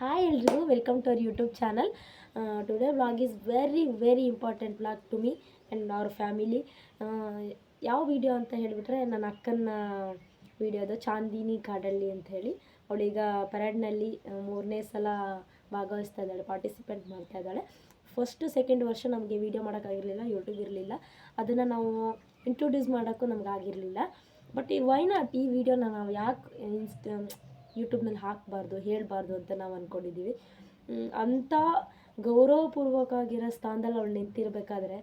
Hi ಎಲ್ರಿಗೂ welcome to our YouTube channel today vlog is very very important vlog to me and ಅವ್ರ family ಯಾವ video ಅಂತ ಹೇಳಿಬಿಟ್ರೆ ನನ್ನ ಅಕ್ಕನ ವಿಡಿಯೋದು ಚಾಂದಿನಿ ಕಾಡಳ್ಳಿ ಅಂತ ಹೇಳಿ. ಅವಳೀಗ ಪರೇಡ್ನಲ್ಲಿ ಮೂರನೇ ಸಲ ಭಾಗವಹಿಸ್ತಾ ಇದ್ದಾಳೆ ಪಾರ್ಟಿಸಿಪೇಟ್ ಮಾಡ್ತಾ ಇದ್ದಾಳೆ. ಫಸ್ಟು ಸೆಕೆಂಡ್ ವರ್ಷ ನಮಗೆ ವೀಡಿಯೋ ಮಾಡೋಕ್ಕಾಗಿರಲಿಲ್ಲ ಯೂಟ್ಯೂಬ್ ಇರಲಿಲ್ಲ. ಅದನ್ನು ನಾವು ಇಂಟ್ರೊಡ್ಯೂಸ್ ಮಾಡೋಕ್ಕೂ ನಮ್ಗೆ ಆಗಿರಲಿಲ್ಲ. ಬಟ್ ಈ ವೈ ನಾಟ್ ಈ ವಿಡಿಯೋನ ನಾವು ಯಾಕೆ ಇನ್ಸ್ಟ್ ಯೂಟ್ಯೂಬ್ನಲ್ಲಿ ಹಾಕಬಾರ್ದು, ಹೇಳಬಾರ್ದು ಅಂತ ನಾವು ಅಂದ್ಕೊಂಡಿದ್ದೀವಿ ಅಂಥ ಗೌರವಪೂರ್ವಕವಾಗಿರೋ ಸ್ಥಾನದಲ್ಲಿ ಅವಳು ನಿಂತಿರಬೇಕಾದ್ರೆ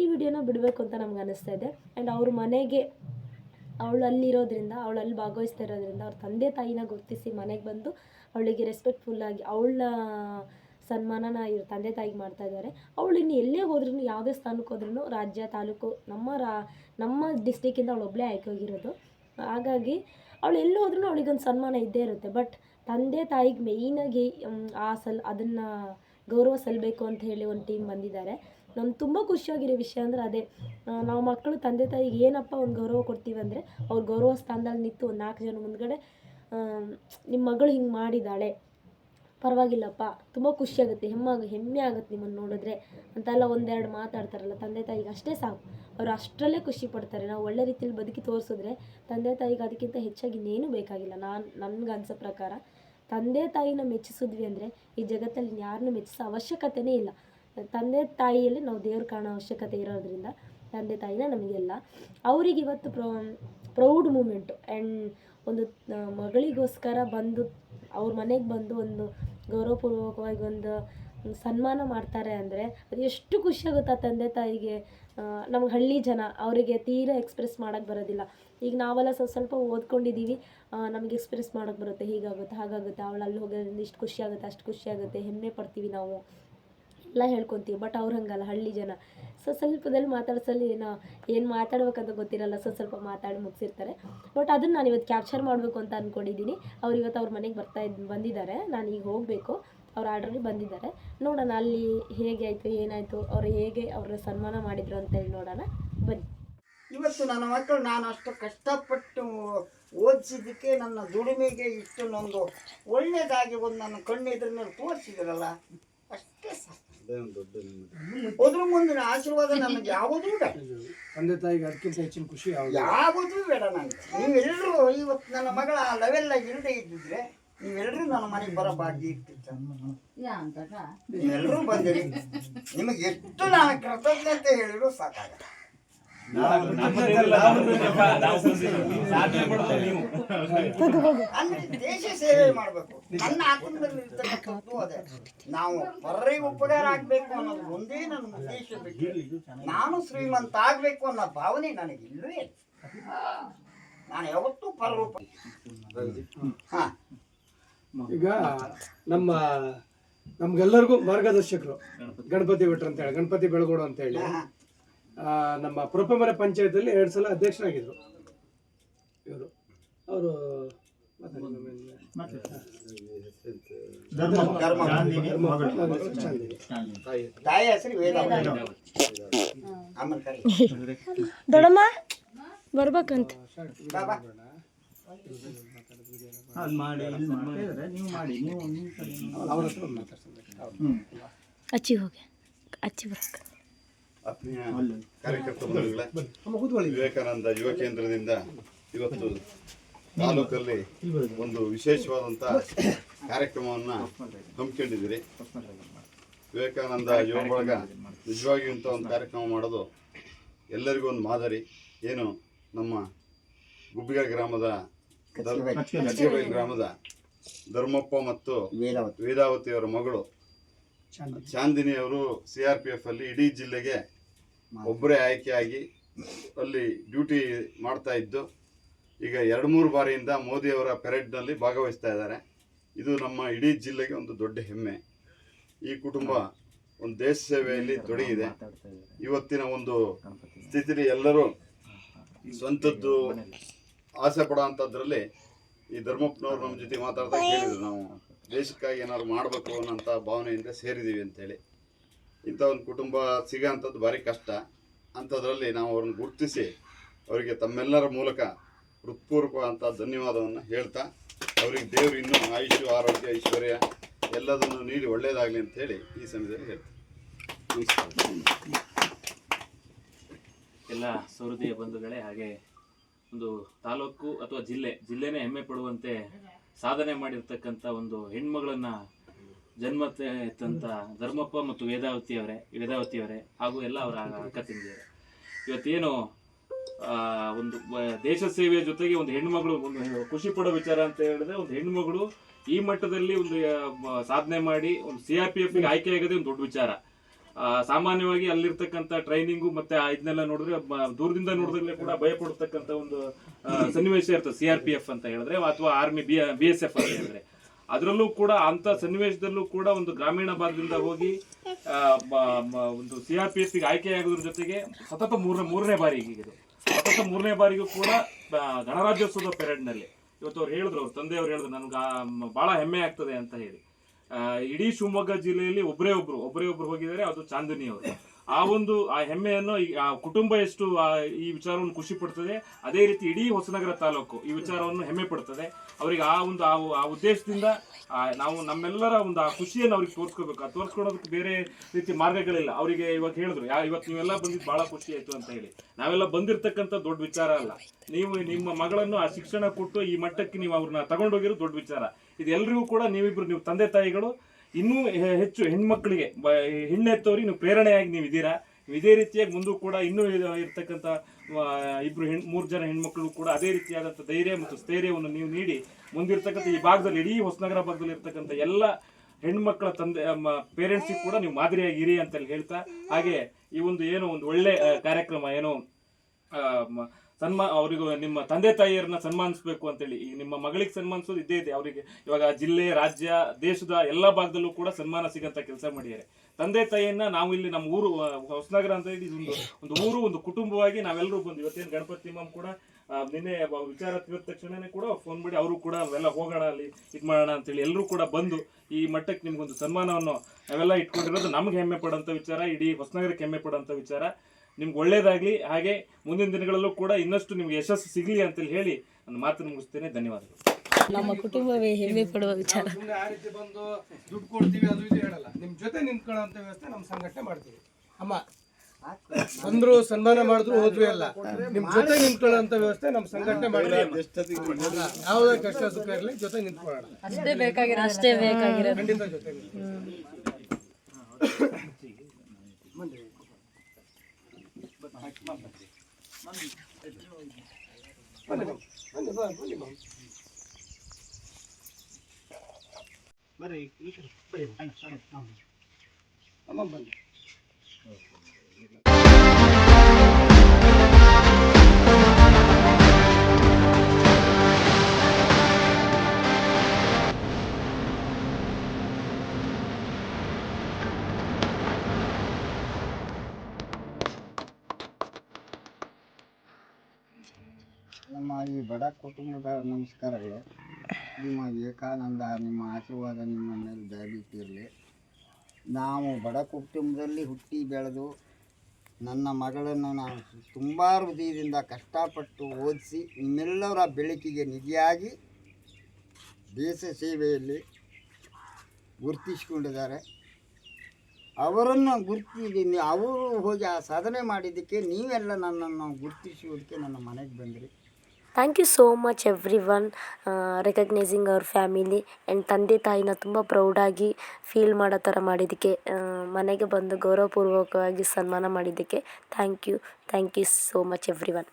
ಈ ವಿಡಿಯೋನ ಬಿಡಬೇಕು ಅಂತ ನಮ್ಗೆ ಅನ್ನಿಸ್ತಾ ಇದೆ. ಆ್ಯಂಡ್ ಅವ್ರ ಮನೆಗೆ ಅವಳು ಅಲ್ಲಿರೋದ್ರಿಂದ, ಅವಳು ಅಲ್ಲಿ ಭಾಗವಹಿಸ್ತಾ ಇರೋದ್ರಿಂದ ಅವ್ರ ತಂದೆ ತಾಯಿನ ಗುರುತಿಸಿ ಮನೆಗೆ ಬಂದು ಅವಳಿಗೆ ರೆಸ್ಪೆಕ್ಟ್ಫುಲ್ಲಾಗಿ ಅವಳ ಸನ್ಮಾನನ ಇವ್ರ ತಂದೆ ತಾಯಿಗೆ ಮಾಡ್ತಾ ಇದ್ದಾರೆ. ಅವಳು ಇನ್ನು ಎಲ್ಲೇ ಹೋದ್ರೂ ಯಾವುದೇ ಸ್ಥಾನಕ್ಕೆ ಹೋದ್ರೂ ರಾಜ್ಯ ತಾಲೂಕು ನಮ್ಮ ರಾ, ನಮ್ಮ ಡಿಸ್ಟಿಕ್ಕಿಂದ ಅವಳು ಒಬ್ಬಳೇ ಆಯ್ಕೆ ಹೋಗಿರೋದು. ಹಾಗಾಗಿ ಅವಳು ಎಲ್ಲಿ ಹೋದ್ರೂ ಅವಳಿಗೊಂದು ಸನ್ಮಾನ ಇದ್ದೇ ಇರುತ್ತೆ. ಬಟ್ ತಂದೆ ತಾಯಿಗೆ ಮೇಯ್ನಾಗಿ ಆ ಸಲ್, ಅದನ್ನು ಗೌರವ ಸಲ್ಲಬೇಕು ಅಂತ ಹೇಳಿ ಒಂದು ಟೀಮ್ ಬಂದಿದ್ದಾರೆ. ನಮ್ಗೆ ತುಂಬ ಖುಷಿಯಾಗಿರೋ ವಿಷಯ ಅಂದರೆ ಅದೇ ನಾವು ಮಕ್ಕಳು ತಂದೆ ತಾಯಿಗೆ ಏನಪ್ಪ ಒಂದು ಗೌರವ ಕೊಡ್ತೀವಿ ಅಂದರೆ ಅವ್ರ ಗೌರವ ಸ್ಥಾನದಲ್ಲಿ ನಿಂತು ಒಂದು ನಾಲ್ಕು ಜನ ಮುಂದ್ಗಡೆ ನಿಮ್ಮ ಮಗಳು ಹಿಂಗೆ ಮಾಡಿದ್ದಾಳೆ ಪರವಾಗಿಲ್ಲಪ್ಪ. ತುಂಬ ಖುಷಿಯಾಗುತ್ತೆ ಹೆಮ್ಮ ಹೆಮ್ಮೆ ಆಗುತ್ತೆ ನಿಮ್ಮನ್ನು ನೋಡಿದ್ರೆ. ಅಂತೆಲ್ಲ ಒಂದೆರಡು ಮಾತಾಡ್ತಾರಲ್ಲ ತಂದೆ ತಾಯಿಗೆ ಅಷ್ಟೇ ಸಾಕು. ಅವರು ಅಷ್ಟರಲ್ಲೇ ಖುಷಿ ಪಡ್ತಾರೆ. ನಾವು ಒಳ್ಳೆ ರೀತಿಯಲ್ಲಿ ಬದುಕಿ ತೋರಿಸಿದ್ರೆ ತಂದೆ ತಾಯಿಗೆ ಅದಕ್ಕಿಂತ ಹೆಚ್ಚಾಗಿ ಇನ್ನೇನು ಬೇಕಾಗಿಲ್ಲ. ನಾನು, ನನ್ಗೆ ಅನ್ಸೋ ಪ್ರಕಾರ ತಂದೆ ತಾಯಿನ ಮೆಚ್ಚಿಸಿದ್ವಿ ಅಂದರೆ ಈ ಜಗತ್ತಲ್ಲಿ ಯಾರನ್ನೂ ಮೆಚ್ಚಿಸೋ ಅವಶ್ಯಕತೆನೇ ಇಲ್ಲ. ತಂದೆ ತಾಯಿಯಲ್ಲಿ ನಾವು ದೇವ್ರು ಕಾಣೋ ಅವಶ್ಯಕತೆ ಇರೋದ್ರಿಂದ ತಂದೆ ತಾಯಿನ ನಮಗೆಲ್ಲ ಅವ್ರಿಗೆ ಇವತ್ತು ಪ್ರೌ, ಪ್ರೌಡ್ ಮೂಮೆಂಟು. ಆ್ಯಂಡ್ ಒಂದು ಮಗಳಿಗೋಸ್ಕರ ಬಂದು ಅವ್ರ ಮನೆಗೆ ಬಂದು ಒಂದು ಗೌರವಪೂರ್ವಕವಾಗಿ ಒಂದು ಸನ್ಮಾನ ಮಾಡ್ತಾರೆ ಅಂದರೆ ಅದು ಎಷ್ಟು ಖುಷಿಯಾಗುತ್ತೆ ತಂದೆ ತಾಯಿಗೆ. ನಮ್ಗೆ ಹಳ್ಳಿ ಜನ ಅವರಿಗೆ ತೀರ ಎಕ್ಸ್ಪ್ರೆಸ್ ಮಾಡೋಕ್ಕೆ ಬರೋದಿಲ್ಲ. ಈಗ ನಾವೆಲ್ಲ ಸ್ವಲ್ಪ ಸ್ವಲ್ಪ ಓದ್ಕೊಂಡಿದ್ದೀವಿ ನಮಗೆ ಎಕ್ಸ್ಪ್ರೆಸ್ ಮಾಡೋಕ್ಕೆ ಬರುತ್ತೆ. ಹೀಗಾಗುತ್ತೆ, ಹಾಗಾಗುತ್ತೆ, ಅವಳು ಅಲ್ಲಿ ಹೋಗೋದ್ರಿಂದ ಇಷ್ಟು ಖುಷಿ ಆಗುತ್ತೆ, ಅಷ್ಟು ಖುಷಿಯಾಗುತ್ತೆ ಹೆಮ್ಮೆ ಪಡ್ತೀವಿ ನಾವು. ಎಲ್ಲ ಹೇಳ್ಕೊತೀವಿ ಬಟ್ ಅವ್ರು ಹಂಗಲ್ಲ, ಹಳ್ಳಿ ಜನ. ಸೊ ಸ್ವಲ್ಪದಲ್ಲಿ ಮಾತಾಡ್ಸಲ್ಲಿ ಏನೋ, ಏನು ಮಾತಾಡ್ಬೇಕಂತ ಗೊತ್ತಿರಲ್ಲ ಸೊ ಸ್ವಲ್ಪ ಮಾತಾಡಿ ಮುಗಿಸಿರ್ತಾರೆ. ಬಟ್ ಅದನ್ನು ನಾನು ಇವತ್ತು ಕ್ಯಾಪ್ಚರ್ ಮಾಡಬೇಕು ಅಂತ ಅಂದ್ಕೊಂಡಿದ್ದೀನಿ ಅವ್ರು ಇವತ್ತು ಅವ್ರ ಮನೆಗೆ ಬರ್ತಾ ಇದ್, ಬಂದಿದ್ದಾರೆ. ನಾನು ಈಗ ಹೋಗಬೇಕು. ಅವ್ರು ಆರ್ಡ್ರಲ್ಲಿ ಬಂದಿದ್ದಾರೆ. ನೋಡೋಣ ಅಲ್ಲಿ ಹೇಗೆ ಆಯಿತು, ಏನಾಯಿತು, ಅವ್ರು ಹೇಗೆ ಅವ್ರ ಸನ್ಮಾನ ಮಾಡಿದರು ಅಂತೇಳಿ ನೋಡೋಣ. ಬನ್ನಿ. ಇವತ್ತು ನನ್ನ ಮಕ್ಕಳು, ನಾನು ಅಷ್ಟು ಕಷ್ಟಪಟ್ಟು ಓದಿಸಿದ್ದಕ್ಕೆ ನನ್ನ ದುಡಿಮೆಗೆ ಇಷ್ಟೊಂದೊಂದು ಒಳ್ಳೆಯದಾಗಿ ಒಂದು ನನ್ನ ಕಣ್ಣೆದುರಿನಲ್ಲಿ ತೋರಿಸಿದ್ರಲ್ಲ, ಅಷ್ಟೇ ಸಾಕು. ಅದ್ರ ಮುಂದಿನ ಆಶೀರ್ವಾದ ನನಗೆ ಯಾವುದೂ ಬೇಡ. ತಂದೆ ತಾಯಿಗೆ ಅದಕ್ಕಿಂತ ಹೆಚ್ಚಿನ ಖುಷಿ ಯಾವುದು? ಯಾವುದೂ ಬೇಡ ನನಗೆ. ನೀವೆಲ್ಲರೂ ಇವತ್ತು ನನ್ನ ಮಗಳ ಲೆವೆಲ್ ಇಲ್ಲದೆ ಇದ್ದಿದ್ರೆ ನೀವೆಲ್ಲರೂ ನನ್ನ ಮನೆಗೆ ಬರೋ ಭಾಗ್ಯ ಇರ್ತಿತ್ತು. ನೀವೆಲ್ಲರೂ ಬಂದಿರಿ. ನಿಮಗೆ ಎಷ್ಟು ನಾನು ಕೃತಜ್ಞತೆ ಹೇಳಿದ್ರು ಸಾಕಾಗಲ್ಲ. ಅಂದ್ರೆ ದೇಶ ಸೇವೆ ಮಾಡಬೇಕು. ನನ್ನ ಆತ್ಮದಲ್ಲಿ ಇರ್ತಕ್ಕಂಥದ್ದು ಅದೇ ನಾವು ಪರರಿಗೆ ಉಪಕಾರ ಆಗ್ಬೇಕು ಅನ್ನೋದು ಒಂದೇ ನನ್ನ ಉದ್ದೇಶ ಬಿಟ್ಟು ನಾನು ಶ್ರೀಮಂತ ಆಗ್ಬೇಕು ಅನ್ನೋ ಭಾವನೆ ನನಗೆ ಇಲ್ಲವೇ ಇಲ್ಲ. ನಾನು ಯಾವತ್ತೂ ಪರರೂಪ ಹಾ. ಈಗ ನಮ್ಮ ನಮ್ಗೆಲ್ಲರಿಗೂ ಮಾರ್ಗದರ್ಶಕರು. ಗಣಪತಿ ಭಟ್ರು ಅಂತ ಹೇಳಿ ಗಣಪತಿ ಬೆಳಗೋಡು ಅಂತ ಹೇಳಿ. ನಮ್ಮ ಪ್ರೊಪಮರ ಪಂಚಾಯತಲ್ಲಿ ಎರಡು ಸಲ ಅಧ್ಯಕ್ಷರಾಗಿದ್ದರು ಇವರು. ಅವರು ದೊಡಮ್ಮ ಬರ್ಬೇಕಂತ. ಅಚ್ಚಿ ಹೋಗಿ. ಅಚ್ಚಿ ಬರಕ್ಕೆ. ಆತ್ಮೀಯ ಕಾರ್ಯಕರ್ತ ಬಂಧುಗಳೇ, ವಿವೇಕಾನಂದ ಯುವ ಕೇಂದ್ರದಿಂದ ಇವತ್ತು ತಾಲೂಕಲ್ಲಿ ಒಂದು ವಿಶೇಷವಾದಂಥ ಕಾರ್ಯಕ್ರಮವನ್ನು ಹಮ್ಮಿಕೊಂಡಿದ್ದೀರಿ. ವಿವೇಕಾನಂದ ಯುವ ಬಳಗ ನಿಜವಾಗಿ ಇಂಥ ಒಂದು ಕಾರ್ಯಕ್ರಮ ಮಾಡೋದು ಎಲ್ಲರಿಗೂ ಒಂದು ಮಾದರಿ. ಏನು ನಮ್ಮ ಗುಬ್ಬಿಗ ಗ್ರಾಮದ ಕಚ್ಚಿಬೈಲ್. ಗ್ರಾಮದ ಧರ್ಮಪ್ಪ ಮತ್ತು ವೇದಾವತಿ. ವೇದಾವತಿಯವರ ಮಗಳು ಚಾಂದಿನಿ. ಅವರು ಸಿ ಆರ್ ಪಿ ಎಫ್ ಅಲ್ಲಿ ಇಡೀ ಜಿಲ್ಲೆಗೆ ಒಬ್ಬರೇ ಆಯ್ಕೆಯಾಗಿ ಅಲ್ಲಿ ಡ್ಯೂಟಿ ಮಾಡ್ತಾ ಇದ್ದು ಈಗ ಎರಡು ಮೂರು ಬಾರಿಯಿಂದ ಮೋದಿಯವರ ಪೆರೇಡ್ನಲ್ಲಿ ಭಾಗವಹಿಸ್ತಾ ಇದ್ದಾರೆ. ಇದು ನಮ್ಮ ಇಡೀ ಜಿಲ್ಲೆಗೆ ಒಂದು ದೊಡ್ಡ ಹೆಮ್ಮೆ. ಈ ಕುಟುಂಬ ಒಂದು ದೇಶ ಸೇವೆಯಲ್ಲಿ ತೊಡಗಿದೆ. ಇವತ್ತಿನ ಒಂದು ಸ್ಥಿತಿಲಿ ಎಲ್ಲರೂ ಸ್ವಂತದ್ದು ಆಸೆ ಪಡೋ ಅಂಥದ್ರಲ್ಲಿ ಈ ಧರ್ಮಪ್ಪನವ್ರು ನಮ್ಮ ಜೊತೆ ಮಾತಾಡ್ತಾ ಕೇಳಿದ್ರು ನಾವು ದೇಶಕ್ಕಾಗಿ ಏನಾದ್ರು ಮಾಡಬೇಕು ಅನ್ನೋಂಥ ಭಾವನೆಯಿಂದ ಸೇರಿದ್ದೀವಿ ಅಂತೇಳಿ. ಇಂಥ ಒಂದು ಕುಟುಂಬ ಸಿಗೋಂಥದ್ದು ಭಾರಿ ಕಷ್ಟ. ಅಂಥದ್ರಲ್ಲಿ ನಾವು ಅವ್ರನ್ನ ಗುರುತಿಸಿ ಅವರಿಗೆ ತಮ್ಮೆಲ್ಲರ ಮೂಲಕ ಹೃತ್ಪೂರ್ವಕವಾದಂಥ ಧನ್ಯವಾದವನ್ನು ಹೇಳ್ತಾ, ಅವರಿಗೆ ದೇವರು ಇನ್ನೂ ಆಯುಷ್ಯ, ಆರೋಗ್ಯ, ಐಶ್ವರ್ಯ ಎಲ್ಲದನ್ನು ನೀಡಿ ಒಳ್ಳೆಯದಾಗಲಿ ಅಂತ ಹೇಳಿ ಈ ಸಮಯದಲ್ಲಿ ಹೇಳ್ತೀನಿ ಎಲ್ಲ ಸೌಹೃದಯ ಬಂಧುಗಳೇ, ಹಾಗೆ ಒಂದು ತಾಲೂಕು ಅಥವಾ ಜಿಲ್ಲೆ, ಜಿಲ್ಲೆನೇ ಹೆಮ್ಮೆ ಪಡುವಂತೆ ಸಾಧನೆ ಮಾಡಿರ್ತಕ್ಕಂಥ ಒಂದು ಹೆಣ್ಮಗಳನ್ನ ಜನ್ಮ ಎತ್ತಂತ ಧರ್ಮಪ್ಪ ಮತ್ತು ವೇದಾವತಿ ಅವರೇ ವೇದಾವತಿ ಅವರೇ ಹಾಗೂ ಎಲ್ಲ ಅವರ ಅಕ್ಕ ತಿಂದಿದ್ದಾರೆ ಇವತ್ತೇನು ಒಂದು ದೇಶ ಸೇವೆಯ ಜೊತೆಗೆ ಒಂದು ಹೆಣ್ಮಗಳು ಒಂದು ಖುಷಿ ಪಡೋ ವಿಚಾರ ಅಂತ ಹೇಳಿದ್ರೆ ಒಂದು ಹೆಣ್ಮಗಳು ಈ ಮಟ್ಟದಲ್ಲಿ ಒಂದು ಸಾಧನೆ ಮಾಡಿ ಒಂದು ಸಿ ಆರ್ ಪಿ ಎಫ್ ಆಯ್ಕೆ ಆಗೋದೇ ಒಂದು ದೊಡ್ಡ ವಿಚಾರ. ಸಾಮಾನ್ಯವಾಗಿ ಅಲ್ಲಿರ್ತಕ್ಕಂಥ ಟ್ರೈನಿಂಗು ಮತ್ತೆ ಇದನ್ನೆಲ್ಲ ನೋಡಿದ್ರೆ ದೂರದಿಂದ ನೋಡಿದ್ರೆ ಕೂಡ ಭಯ ಪಡ್ತಕ್ಕಂಥ ಒಂದು ಸನ್ನಿವೇಶ ಇರ್ತದೆ ಸಿ ಆರ್ ಪಿ ಎಫ್ ಅಂತ ಹೇಳಿದ್ರೆ, ಅಥವಾ army B B S F ಅಂತ ಹೇಳಿದ್ರೆ. ಅದರಲ್ಲೂ ಕೂಡ ಅಂತ ಸನ್ನಿವೇಶದಲ್ಲೂ ಕೂಡ ಒಂದು ಗ್ರಾಮೀಣ ಭಾಗದಿಂದ ಹೋಗಿ ಒಂದು ಸಿ ಆರ್ ಪಿ ಎಫ್ ಆಯ್ಕೆ ಆಗೋದ್ರ ಜೊತೆಗೆ ಸತತ ಮೂರನೇ ಮೂರನೇ ಬಾರಿ ಇದು. ಸತತ ಮೂರನೇ ಬಾರಿಗೂ ಕೂಡ ಗಣರಾಜ್ಯೋತ್ಸವದ ಪೆರೇಡ್ನಲ್ಲಿ. ಇವತ್ತು ಅವ್ರು ಹೇಳಿದ್ರು, ಅವ್ರ ತಂದೆಯವ್ರು ಹೇಳಿದ್ರು, ನನ್ಗೆ ಬಹಳ ಹೆಮ್ಮೆ ಆಗ್ತದೆ ಅಂತ ಹೇಳಿ. ಇಡೀ ಶಿವಮೊಗ್ಗ ಜಿಲ್ಲೆಯಲ್ಲಿ ಒಬ್ಬರೇ ಒಬ್ರು ಒಬ್ಬರೇ ಒಬ್ರು ಹೋಗಿದ್ದಾರೆ, ಅದು ಚಾಂದಿನಿ ಅವರು ಆ ಒಂದು, ಆ ಹೆಮ್ಮೆಯನ್ನು ಆ ಕುಟುಂಬ ಎಷ್ಟು ಈ ವಿಚಾರವನ್ನು ಖುಷಿ ಪಡ್ತದೆ, ಅದೇ ರೀತಿ ಇಡೀ ಹೊಸನಗರ ತಾಲೂಕು ಈ ವಿಚಾರವನ್ನು ಹೆಮ್ಮೆ ಪಡ್ತದೆ. ಅವರಿಗೆ ಆ ಒಂದು, ಆ ಆ ಉದ್ದೇಶದಿಂದ ನಾವು ನಮ್ಮೆಲ್ಲರ ಒಂದು, ಆ ಖುಷಿಯನ್ನು ಅವ್ರಿಗೆ ತೋರಿಸ್ಕೋಬೇಕು. ಆ ತೋರಿಸ್ಕೊಳೋದಕ್ಕೆ ಬೇರೆ ರೀತಿ ಮಾರ್ಗಗಳಿಲ್ಲ. ಅವರಿಗೆ ಇವಾಗ ಹೇಳಿದ್ರು, ಯಾ, ಇವತ್ತು ನೀವೆಲ್ಲ ಬಂದಿದ್ದು ಬಹಳ ಖುಷಿ ಆಯ್ತು ಅಂತ ಹೇಳಿ. ನಾವೆಲ್ಲ ಬಂದಿರತಕ್ಕಂಥ ದೊಡ್ಡ ವಿಚಾರ ಅಲ್ಲ. ನೀವು ನಿಮ್ಮ ಮಗಳನ್ನು ಆ ಶಿಕ್ಷಣ ಕೊಟ್ಟು ಈ ಮಟ್ಟಕ್ಕೆ ನೀವು ಅವ್ರನ್ನ ತಗೊಂಡೋಗಿರೋ ದೊಡ್ಡ ವಿಚಾರ. ಇದೆಲ್ಲರಿಗೂ ಕೂಡ ನೀವಿಬ್ರು, ನೀವು ತಂದೆ ತಾಯಿಗಳು ಇನ್ನೂ ಹೆಚ್ಚು ಹೆಣ್ಮಕ್ಳಿಗೆ ಹೆಣ್ಣೆತ್ತವ್ರಿಗೆ ನೀವು ಪ್ರೇರಣೆಯಾಗಿ ನೀವು ಇದ್ದೀರಾ? ಇದೇ ರೀತಿಯಾಗಿ ಮುಂದೂ ಕೂಡ ಇನ್ನೂ ಇರ- ಇರ್ತಕ್ಕಂಥ ಇಬ್ಬರು ಇಬ್ರು ಹೆಣ್, ಮೂರು ಜನ ಹೆಣ್ಮಕ್ಳು ಕೂಡ ಅದೇ ರೀತಿಯಾದಂಥ ಧೈರ್ಯ ಮತ್ತು ಸ್ಥೈರ್ಯವನ್ನು ನೀವು ನೀಡಿ. ಮುಂದಿರ್ತಕ್ಕಂಥ ಈ ಭಾಗದಲ್ಲಿ, ಇಡೀ ಹೊಸನಗರ ಭಾಗದಲ್ಲಿ ಇರ್ತಕ್ಕಂಥ ಎಲ್ಲ ಹೆಣ್ಮಕ್ಳ ತಂದೆ ಪೇರೆಂಟ್ಸಿಗೆ ಕೂಡ ನೀವು ಮಾದರಿಯಾಗಿರಿ ಅಂತ ಹೇಳಿ ಹೇಳ್ತಾ, ಹಾಗೆ ಈ ಒಂದು ಏನು ಒಂದು ಒಳ್ಳೆ ಕಾರ್ಯಕ್ರಮ, ಏನೋ ಸನ್ಮಾ, ಅವರಿಗೂ ನಿಮ್ಮ ತಂದೆ ತಾಯಿಯರನ್ನ ಸನ್ಮಾನಿಸಬೇಕು ಅಂತೇಳಿ, ಈ ನಿಮ್ಮ ಮಗಳಿಗೆ ಸನ್ಮಾನಿಸೋದು ಇದ್ದೇ ಇದೆ. ಅವರಿಗೆ ಇವಾಗ ಜಿಲ್ಲೆ, ರಾಜ್ಯ, ದೇಶದ ಎಲ್ಲ ಭಾಗದಲ್ಲೂ ಕೂಡ ಸನ್ಮಾನ ಸಿಗಂತ ಕೆಲಸ ಮಾಡಿದ್ದಾರೆ. ತಂದೆ ತಾಯಿಯನ್ನ ನಾವು ಇಲ್ಲಿ ನಮ್ಮ ಊರು ಹೊಸನಗರ ಅಂತ ಹೇಳಿ ಒಂದು ಒಂದು ಊರು, ಒಂದು ಕುಟುಂಬವಾಗಿ ನಾವೆಲ್ಲರೂ ಬಂದು, ಇವತ್ತೇನು ಗಣಪತಿ ಮಾಮ್ ಕೂಡ ನಿನ್ನೆ ವಿಚಾರ ತಿಳಿದ ತಕ್ಷಣನೇ ಕೂಡ ಫೋನ್ ಮಾಡಿ ಅವರು ಕೂಡ ಅವೆಲ್ಲ ಹೋಗೋಣ ಅಲ್ಲಿ ಇದು ಮಾಡೋಣ ಅಂತೇಳಿ ಎಲ್ಲರೂ ಕೂಡ ಬಂದು ಈ ಮಟ್ಟಕ್ಕೆ ನಿಮ್ಗೊಂದು ಸನ್ಮಾನವನ್ನು ಅವೆಲ್ಲ ಇಟ್ಕೊಂಡಿರೋದು ನಮ್ಗೆ ಹೆಮ್ಮೆ ಪಡೋಂಥ ವಿಚಾರ, ಇಡೀ ಹೊಸನಗರಕ್ಕೆ ಹೆಮ್ಮೆ ಪಡೋಂಥ ವಿಚಾರ. ನಿಮ್ಗೆ ಒಳ್ಳೇದಾಗಲಿ ಹಾಗೆ ಮುಂದಿನ ದಿನಗಳಲ್ಲೂ ಕೂಡ ಇನ್ನಷ್ಟು ನಿಮ್ಗೆ ಯಶಸ್ಸು ಸಿಗಲಿ ಅಂತೇಳಿ ಹೇಳಿ ನನ್ನ ಮಾತನ್ನು ಮುಗಿಸ್ತೇನೆ. ಧನ್ಯವಾದಗಳು. ನಮ್ಮ ಕುಟುಂಬವೇ ಹೆಮ್ಮೆ ಪಡುವ ವಿಚಾರ. ಸುಮ್ಮನೆ ಆ ರೀತಿ ಬಂದು ದುಡ್ಡು ಕೊಡ್ತೀವಿ ಅದು ಇದು ಹೇಳಲ್ಲ. ನಿಮ್ಮ ಜೊತೆ ನಿಂತ್ಕೊಳ್ಳೋಂಥ ವ್ಯವಸ್ಥೆ ನಮ್ಮ ಸಂಘಟನೆ ಮಾಡ್ತೀವಿ. ಅಮ್ಮ ಬಂದ್ರು ಸನ್ಮಾನ ಮಾಡಿದ್ರು ಹೋದ್ವಿ ಅಲ್ಲ. ನಿಮ್ ಜೊತೆ ನಿಂತ್ಕೊಳ್ಳೋಂಥ ವ್ಯವಸ್ಥೆ ನಮ್ಮ ಸಂಘಟನೆ ಮಾಡಿದ್ರೆ ಯಾವುದೇ ಕಷ್ಟ ಸುಖ ಇರಲಿ ಜೊತೆ ನಿಂತ್ಕೊಳ್ಳೋಣ. ಅಷ್ಟೇ ಬೇಕಾಗಿರೋ ಅಷ್ಟೇ ಬೇಕಾಗಿರೋದು. ಖಂಡಿತ ಜೊತೆ ನಿಂತ್ಕೊಳ್ಳೋಣ. ಬನ್ನಿ ಬಾ, ಬನ್ನಿ ಬಾ, ಬನ್ನಿ ಈ ಬಡ ಕುಟುಂಬದ ನಮಸ್ಕಾರಗಳು. ನಿಮ್ಮ ವಿವೇಕಾನಂದ, ನಿಮ್ಮ ಆಶೀರ್ವಾದ ನಿಮ್ಮ ಮೇಲೆ ದಯವಿಟ್ಟು ನಾವು ಬಡ ಕುಟುಂಬದಲ್ಲಿ ಹುಟ್ಟಿ ಬೆಳೆದು ನನ್ನ ಮಗಳನ್ನು ನಾನು ತುಂಬ ಹೃದಯದಿಂದ ಕಷ್ಟಪಟ್ಟು ಓದಿಸಿ ನಿಮ್ಮೆಲ್ಲರ ಬೆಳಕಿಗೆ ನಿಧಿಯಾಗಿ ದೇಶ ಸೇವೆಯಲ್ಲಿ ಗುರುತಿಸಿಕೊಂಡಿದ್ದಾರೆ. ಅವರನ್ನು ಗುರುತಿ ಅವರು ಹೋಗಿ ಆ ಸಾಧನೆ ಮಾಡಿದ್ದಕ್ಕೆ ನೀವೆಲ್ಲ ನನ್ನನ್ನು ಗುರುತಿಸುವುದಕ್ಕೆ ನನ್ನ ಮನೆಗೆ ಬಂದಿರಿ. Thank you so much everyone recognising ಅವ್ರ ಫ್ಯಾಮಿಲಿ ಆ್ಯಂಡ್ ತಂದೆ ತಾಯಿನ ತುಂಬ ಪ್ರೌಡಾಗಿ ಫೀಲ್ ಮಾಡೋ ಥರ ಮಾಡಿದ್ದಕ್ಕೆ ಮನೆಗೆ ಬಂದು ಗೌರವಪೂರ್ವಕವಾಗಿ ಸನ್ಮಾನ ಮಾಡಿದ್ದಕ್ಕೆ thank you thank you so much everyone